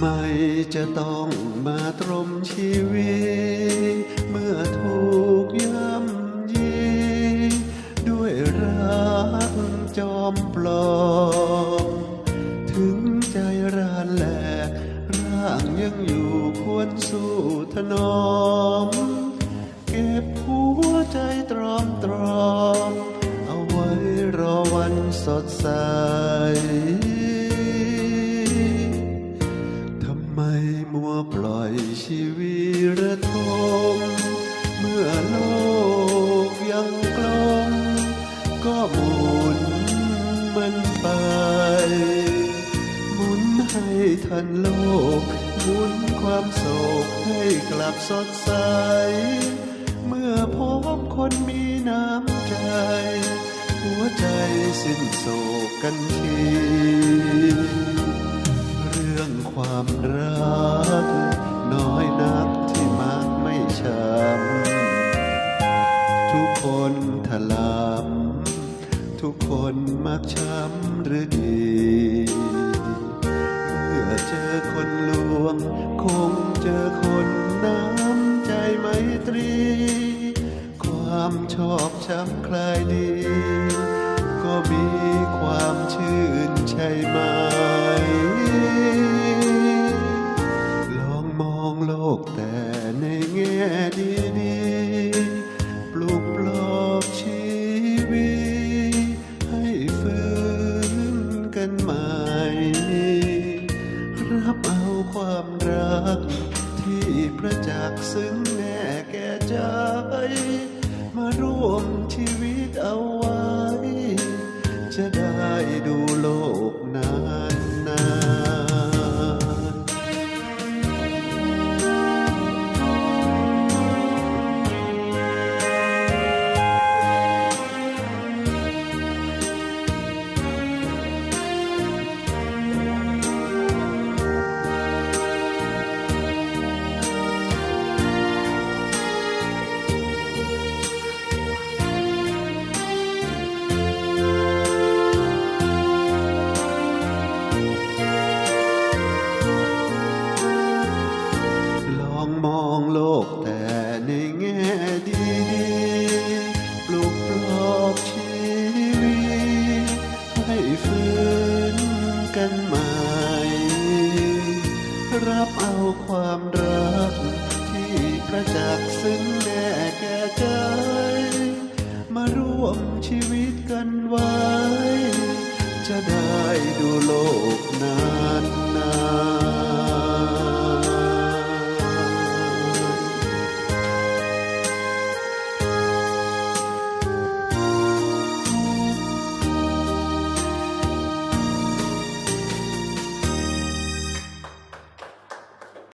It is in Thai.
ไมจะต้องมาตรมชีวิต เมื่อถูกย่ำยี ด้วยรักจอมปลอม ถึงใจรานแหลกร่างยังอยู่ควรสู้ถนอม เก็บหัวใจตรอมตรอม เอาไว้รอวันสดใส นโลกหมุนความโศกให้กลับสดใส เมื่อพบคนมีน้ำใจ หัวใจสิ้นโศกกันทีเรื่องความรัก น้อยนักที่มักไม่ช้ำทุกคนถลำทุกคนมักช้ำหรือดี เจอคนลวง คงเจอคนน้ำใจไมตรี ความชอบช้ำคลายดี ก็มีความชื่นใช่ไหม ลองมองโลกแต่ในแง่ดีปลุกปลอบชีวิตให้ฟื้นกันใหม่ ความรัก ที่ประจักษ์ซึ้งแน่แก่ใจ มาร่วมชีวิตเอาไว้ จะได้ดูโลกนา รับเอาความรัก ที่ประจักษ์ซึ้งแน่แก่ใจ มาร่วมชีวิตกันไว้ จะได้ดูโลกนานนาน